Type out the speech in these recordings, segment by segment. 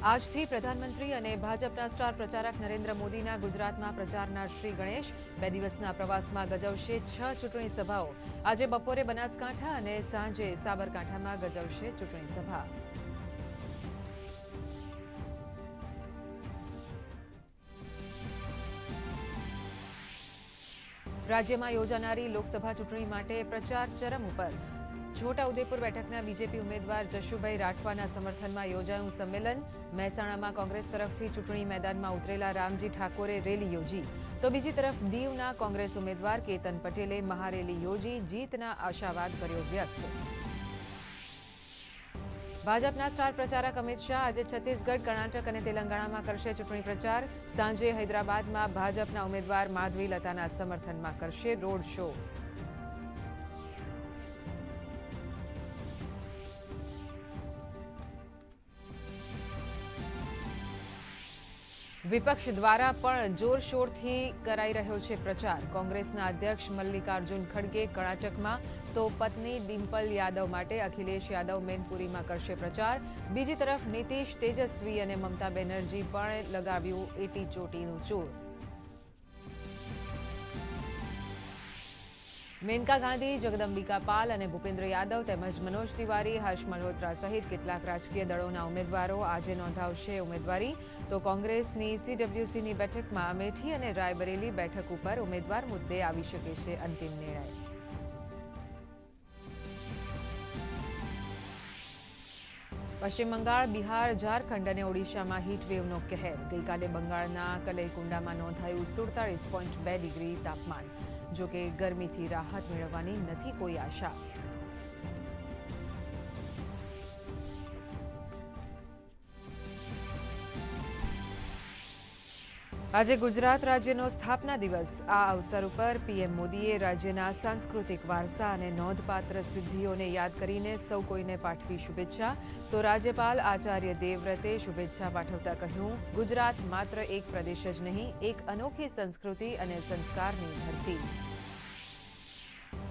આજથી પ્રધાનમંત્રી અને ભાજપના સ્ટાર પ્રચારક નરેન્દ્ર મોદીના ગુજરાતમાં પ્રચારના શ્રી ગણેશ બે દિવસના પ્રવાસમાં ગજવશે છ ચૂંટણી સભાઓ. આજે બપોરે બનાસકાંઠા અને સાંજે સાબરકાંઠામાં ગજવશે ચૂંટણી સભા. રાજ્યમાં યોજાનારી લોકસભા ચૂંટણી માટે પ્રચાર ચરમ ઉપર. છોટાઉદેપુર બેઠકના બીજેપી ઉમેદવાર જશુભાઈ રાઠવાના સમર્થનમાં યોજાયું સંમેલન. મહેસાણામાં કોંગ્રેસ તરફથી ચૂંટણી મેદાનમાં ઉતરેલા રામજી ઠાકોરે રેલી યોજી. તો બીજી તરફ દીવના કોંગ્રેસ ઉમેદવાર કેતન પટેલે મહારેલી યોજી, જીતના આશાવાદ કર્યો વ્યક્ત. ભાજપના સ્ટાર પ્રચારક અમિત શાહ આજે છત્તીસગઢ, કર્ણાટક અને તેલંગાણામાં કરશે ચૂંટણી પ્રચાર. સાંજે હૈદરાબાદમાં ભાજપના ઉમેદવાર માધવી લતાના સમર્થનમાં કરશે રોડ શો. વિપક્ષ દ્વારા પણ જોરશોરથી કરાઈ રહ્યો છે પ્રચાર. કોંગ્રેસના અધ્યક્ષ મલ્લિકાર્જુન ખડગે કર્ણાટકમાં તો પત્ની ડિમ્પલ યાદવ માટે અખિલેશ યાદવ મેનપુરીમાં કરશે પ્રચાર. બીજી તરફ નીતિશ તેજસ્વી અને મમતા બેનર્જી પણ લગાવ્યું એટી ચોટીનું ચૂર. મેનકા ગાંધી, જગદંબિકા પાલ અને ભૂપેન્દ્ર યાદવ તેમજ મનોજ તિવારી, હર્ષ મલ્હોત્રા સહિત કેટલાક રાજકીય દળોના ઉમેદવારો આજે નોંધાવશે ઉમેદવારી. તો કોંગ્રેસની સીડબ્લ્યુસીની બેઠકમાં અમેઠી અને રાયબરેલી બેઠક ઉપર ઉમેદવાર મુદ્દે આવી શકે છે અંતિમ નિર્ણય. પશ્ચિમ બંગાળ, બિહાર, ઝારખંડ અને ઓડિશામાં હીટવેવનો કહેર. ગઈકાલે બંગાળના કલઈકુંડામાં નોંધાયું સુડતાળીસ પોઈન્ટ બે ડિગ્રી તાપમાન. જોકે ગરમીથી રાહત મેળવવાની નથી કોઈ આશા. આજે ગુજરાત રાજ્યનો સ્થાપના દિવસ. આ અવસર ઉપર પીએમ મોદીએ રાજ્યના સાંસ્કૃતિક વારસા અને નોંધપાત્ર સિદ્ધિઓને યાદ કરીને સૌ કોઈને પાઠવી શુભેચ્છા. તો રાજ્યપાલ આચાર્ય દેવવ્રતે શુભેચ્છા પાઠવતા કહ્યું, ગુજરાત માત્ર એક પ્રદેશ જ નહીં, એક અનોખી સંસ્કૃતિ અને સંસ્કારની ધરતી.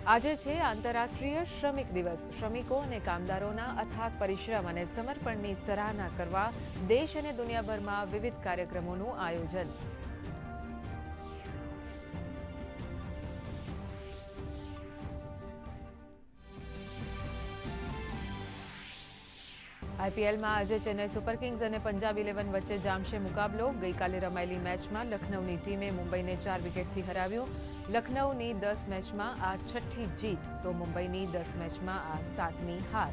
આજે છે આંતરરાષ્ટ્રીય શ્રમિક દિવસ. શ્રમિકો અને કામદારોના અથાગ પરિશ્રમ અને સમર્પણની સરાહના કરવા દેશ અને દુનિયાભરમાં વિવિધ કાર્યક્રમોનું આયોજન. આઈપીએલમાં આજે ચેન્નઈ સુપર કિંગ્સ અને પંજાબ ઇલેવન વચ્ચે જામશે મુકાબલો. ગઈકાલે રમાયેલી મેચમાં લખનૌની ટીમે મુંબઈને ચાર વિકેટથી હરાવ્યું. લખનૌની દસ મેચમાં આ છઠ્ઠી જીત, તો મુંબઈની દસ મેચમાં આ સાતમી હાર.